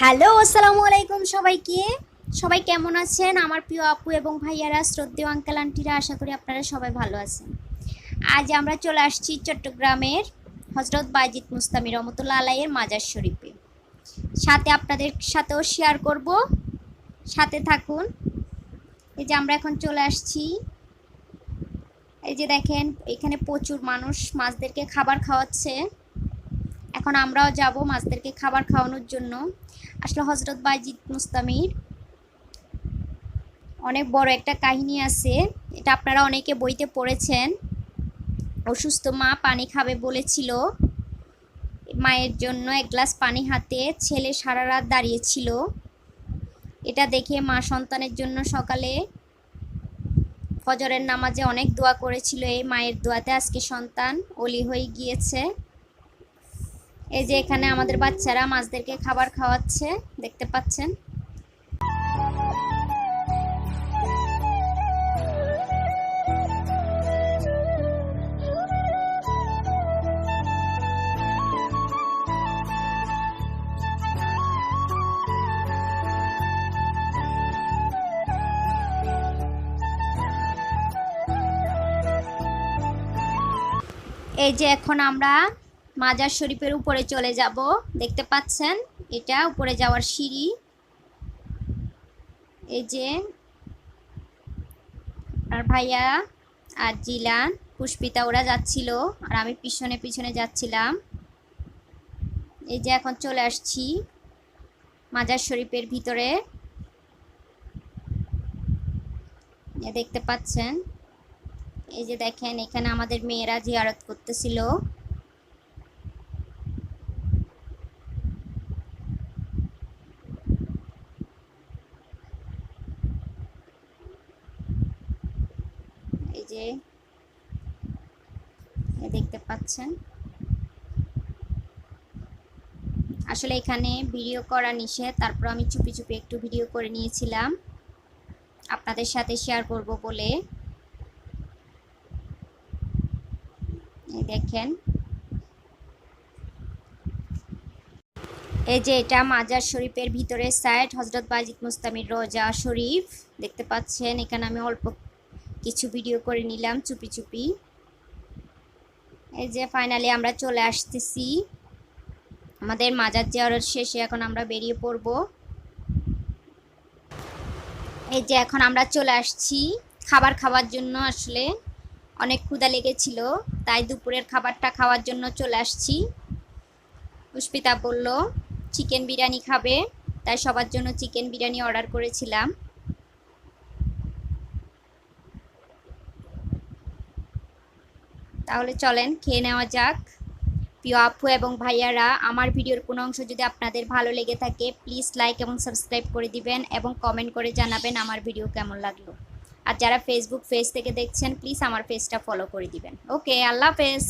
Hello, আসসালামু আলাইকুম সবাইকে। সবাই কেমন আছেন? আমার প্রিয় আপু এবং ভাইয়ারা, শ্রদ্ধেয় আঙ্কেল আন্টিরা আশা করি আপনারা সবাই ভালো আছেন। আজ আমরা চলে আসছি চট্টগ্রামের হজরত বাইজিৎ মুস্তামি রহমতুল্লা আলাইয়ের মাজার শরীফে। সাথে আপনাদের সাথেও শেয়ার করব। সাথে থাকুন। এই যে আমরা এখন চলে আসছি। এই যে দেখেন, এখানে প্রচুর মানুষ মাছদেরকে খাবার খাওয়াচ্ছে। এখন আমরাও যাব মাছদেরকে খাবার খাওয়ানোর জন্য। আসলে হজরত বাইজিৎ মুস্তামির অনেক বড় একটা কাহিনী আছে, এটা আপনারা অনেকে বইতে পড়েছেন। অসুস্থ মা পানি খাবে বলেছিল, মায়ের জন্য এক গ্লাস পানি হাতে ছেলে সারা রাত দাঁড়িয়েছিল। এটা দেখে মা সন্তানের জন্য সকালে ফজরের নামাজে অনেক দোয়া করেছিল, এই মায়ের দোয়াতে আজকে সন্তান অলি হয়ে গিয়েছে। এই যে এখানে আমাদের বাচ্চারা মাছদেরকে খাবার খাওয়াচ্ছে দেখতে পাচ্ছেন। এই যে এখন আমরা মাজার শরীফের উপরে চলে যাব। দেখতে পাচ্ছেন? এটা উপরে যাওয়ার সিঁড়ি। এই যে আর ভাইয়া আর জিলান, পুষ্পিতা, ওরা যাচ্ছিল আর আমি পিছনে পিছনে যাচ্ছিলাম। এই যে এখন চলে আসছি মাজার শরীফের ভিতরে। দেখতে পাচ্ছেন? এই যে দেখেন, এখানে আমাদের মেয়েরা জিয়ারত করতেছিল। যে দেখতে পাচ্ছেন। আসলে এখানে ভিডিও করা নিষেধ, তারপর আমি চুপি চুপি একটু ভিডিও করে নিয়েছিলাম। আপনাদের সাথে শেয়ার করব বলে। দেখেন। এই যে এটা মাজার শরীফের ভিতরে সাইড হজরত বাজিদ মুস্তামির রোজা শরীফ। দেখতে পাচ্ছেন, এখানে আমি অল্প কিছু ভিডিও করে নিলাম, চুপি চুপি। এই যে ফাইনালি আমরা চলে আসতেছি। আমাদের মাজার যাওয়ার শেষে এখন আমরা বেরিয়ে পড়ব। এই যে এখন আমরা চলে আসছি খাবার খাওয়ার জন্য আসলে। অনেক ক্ষুধা লেগেছিল, তাই দুপুরের খাবারটা খাওয়ার জন্য চলে আসছি। পুষ্পিতা বলল চিকেন বিরিয়ানি খাবে। তাই সবার জন্য চিকেন বিরিয়ানি অর্ডার করেছিলাম। তাহলে চলেন, খেয়ে নেওয়া যাক। প্রিয় আপু এবং ভাইয়ারা, আমার ভিডিওর কোনো অংশ যদি আপনাদের ভালো লেগে থাকে প্লিজ লাইক এবং সাবস্ক্রাইব করে দিবেন এবং কমেন্ট করে জানাবেন আমার ভিডিও কেমন লাগল। আর যারা ফেসবুক পেজ থেকে দেখছেন প্লিজ আমার পেজটা ফলো করে দিবেন। ওকে আল্লাহ হাফেজ